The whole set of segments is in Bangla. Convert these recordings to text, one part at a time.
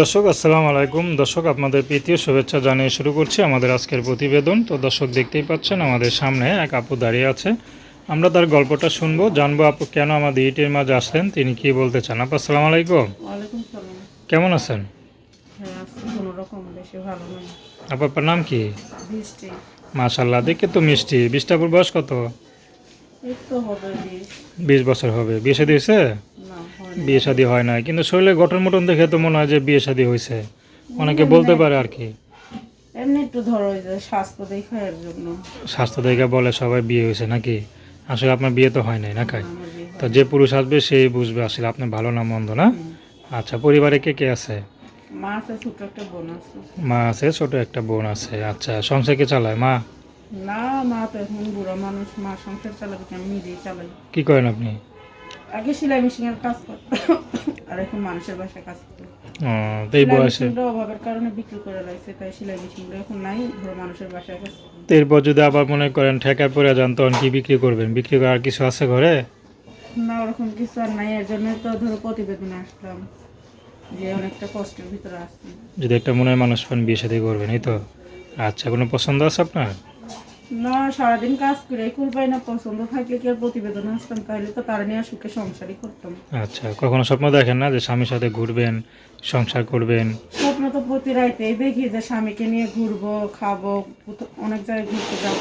দর্শক আসসালামু আলাইকুম। দর্শক আপনাদের প্রীতীয় শুভেচ্ছা জানিয়ে শুরু করছি আমাদের আজকের প্রতিবেদন। তো দর্শক দেখতেই পাচ্ছেন আমাদের সামনে এক আপু দাঁড়িয়ে আছে। আমরা তার গল্পটা শুনব জানব আপু কেন আমাদের ইটের মাঝে আসলেন তিনি কি বলতে চান? আপু আসসালামু আলাইকুম। কেমন আছেন? হ্যাঁ আপু আপনার নাম কি? মাশাল্লাহ দেখে তো মিষ্টি। বিশটাপুর বয়স কত? বিষ বিশ। বছর হবে। বিয়ে হয় না। বিয়ে শাদী হয় না কিন্তু শরীরে গঠন মটন দেখে তো মনে হয় যে বিয়ে শাদী হয়েছে অনেকে বলতে পারে আর কি। এমনি একটু ধরো স্বাস্থ্য দেখার জন্য। স্বাস্থ্য দেখে বলে সবাই বিয়ে হয়েছে নাকি? আসলে আপনার বিয়ে তো হয় নাই না কাই। তো যে পুরুষ আসবে সেই বুঝবে আসলে আপনি ভালো না মন্দ না? আচ্ছা পরিবারে কে কে আছে? মা আছে ছোট একটা বোন আছে। মা আছে ছোট একটা বোন আছে। আচ্ছা সংসার কে চালায় মা? না মা তো এখন বুড়া মানুষ মা সংসার চালাবে কেন নিজেই চালাই কি করেন আপনি? আগে সেলাই মেশিনের কাজ করতো আর এখন মানুষের বাসায় কাজ করে ও, তো এই সেলাই বয়সে মেশিনটা অভাবের কারণে বিক্রি করে লাগছে তাই সেলাই মেশিনটা এখন নাই ধরো মানুষের বাসায় কাজ করে। তো এরপর যদি আবার মনে করেন ঠেকায় পড়ে যান তখন কি বিক্রি করবেন? বিক্রি করার কিছু আছে ঘরে? না ওরকম কিছু আর নাই। এর জন্য তো ধরো প্রতিবেদনে আসলাম যে অনেকটা কষ্টের ভিতরে আসছি। যদি একটা মনের মানুষ পান বিয়ে সাথে করবেন এই তো? আচ্ছা কোনো পছন্দ আছে আপনার? না সারাদিন কাজ করে কুল পাই না পছন্দ থাকলে কি আর প্রতিবেদন আসতাম? তাহলে তো তারা নিয়ে সুখে সংসারই করতাম। আচ্ছা কখনো স্বপ্ন দেখেন না যে স্বামীর সাথে ঘুরবেন সংসার করবেন? স্বপ্ন তো প্রতি রাইতেই দেখি যে স্বামীকে নিয়ে ঘুরবো খাব অনেক জায়গায় ঘুরতে যাব।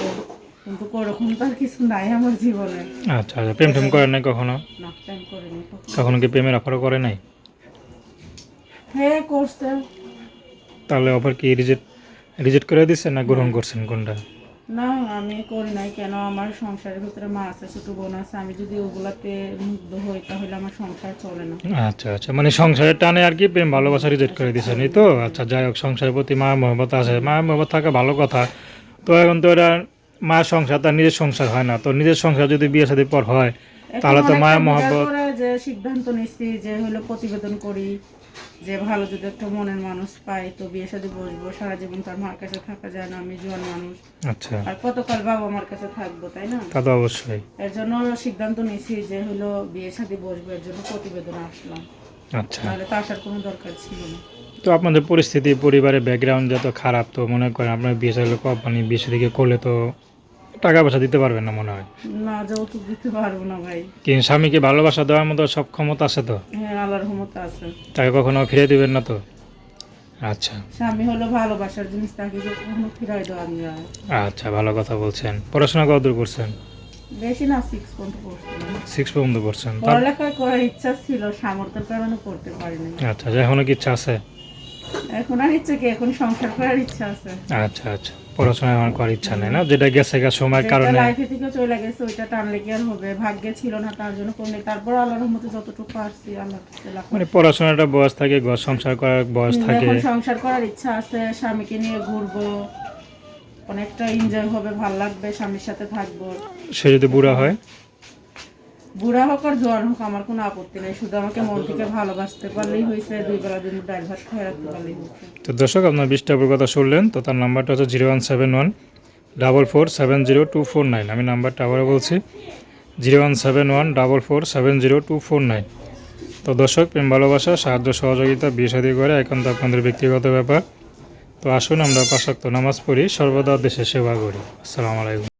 কিন্তু ওরকম তো আর কিছু নাই আমার জীবনে। আচ্ছা আচ্ছা প্রেম টেম করেন নাই কখনো? না প্ল্যান করিনি। কখনো। কি প্রেমের অফারও করে নাই? হ্যাঁ করছে। তাহলে অফার কি রিজেক্ট রিজেক্ট করে দিচ্ছেন না গ্রহণ করছেন কোনটা? না আমি করি নাই। কেন? আমার সংসারের ভিতরে মা আছে ছোট বোন আছে। আমি যদি ওগুলাতে মুগ্ধ হই তাহলে আমার সংসার চলে না। আচ্ছা আচ্ছা। মানে সংসারের টানে আর কি প্রেম ভালোবাসা রিজেক্ট করে দিচ্ছেন এই তো? আচ্ছা যাই হোক সংসারের প্রতি মা মহব্বত আছে। মা মহব্বত থাকা ভালো কথা। তো এখন তো এটা মা সংসার তার নিজের সংসার হয় না। তো নিজের সংসার যদি বিয়ে সাথে পর হয় তাহলে তো মায়ের মহব্বত যে সিদ্ধান্ত নিচ্ছি যে হলো প্রতিবেদন করি যে ভালো যদি একটা মনের মানুষ পাই তো বিয়ে সাথে বসবো সারা জীবন তার মার কাছে থাকা যায় না আমি জোয়ান মানুষ। আচ্ছা। আর কতকাল বাবা মার কাছে থাকব তাই না? তা তো অবশ্যই। এর জন্য সিদ্ধান্ত নিয়েছি যে হলো বিয়ে সাথে বসবো এর জন্য প্রতিবেদন আসলাম। আচ্ছা। নাহলে তো আসার কোনো দরকার ছিল না। তো আপনাদের পরিস্থিতি পরিবারের ব্যাকগ্রাউন্ড যত খারাপ তো মনে করেন আপনার বিয়ে সাথে কোম্পানি বিয়ে সাথে করলে তো টাকা পয়সা দিতে পারবেন না মনে হয়। না যৌতুক দিতে পারব না ভাই। কিন্তু স্বামীকে ভালোবাসা দেওয়ার মতো সব ক্ষমতা আছে তো? হ্যাঁ আল্লাহর রহমতে আছে। তাকে কখনো ফিরে দিবেন না তো? আচ্ছা। স্বামী হলো ভালোবাসার জিনিস তাকে কখনো ফিরাই দেওয়া যায় আচ্ছা ভালো কথা বলছেন। পড়াশোনা কতদূর করছেন? বেশি না সিক্স পয়েন্ট পড়ছিলাম সিক্স পর্যন্ত করছেন তার পড়ালেখা করার ইচ্ছা ছিল সামর্থ্যের কারণে করতে পারিনি আচ্ছা এখনও কি ইচ্ছা আছে? এখন আর ইচ্ছে কি এখন সংসার করার ইচ্ছা আছে। আচ্ছা আচ্ছা। পড়াশোনা এখন করার ইচ্ছা নেই না যেটা গেছে গা সময়ের কারণে। লাইফে থেকে চলে গেছে ওইটা টানলে কি আর হবে? ভাগ্যে ছিল না তার জন্য কোনে তারপর আল্লাহর মতো যতটুকু পারছি আল্লাহ মানে পড়াশোনাটা বয়স থাকে ঘর সংসার করার বয়স থাকে এখন সংসার করার ইচ্ছা আছে স্বামীকে নিয়ে ঘুরবো অনেকটা এনজয় হবে ভালো লাগবে স্বামীর সাথে থাকব। সে যদি বুড়া হয়? বুড়া হোক আর জোয়ান হোক আমার কোনো আপত্তি নেই। শুধু আমাকে মন থেকে ভালোবাসতে পারলেই হয়েছে দুই বেলা দিন ডাল ভাত খেয়ে রাখতে পারলেই তো দর্শক আপনার বিশটাপুর কথা শুনলেন তো তার নাম্বারটা হচ্ছে zero one seven one double four seven zero two four nine. আমি নাম্বারটা আবারও বলছি zero one seven one double four seven zero two four nine. তো দর্শক প্রেম ভালোবাসা সাহায্য সহযোগিতা বিয়ে শাদী করে একান্ত আপনাদের ব্যক্তিগত ব্যাপার। তো আসুন আমরা পাশাক্ত নামাজ পড়ি সর্বদা দেশে সেবা করি। আসসালামু আলাইকুম।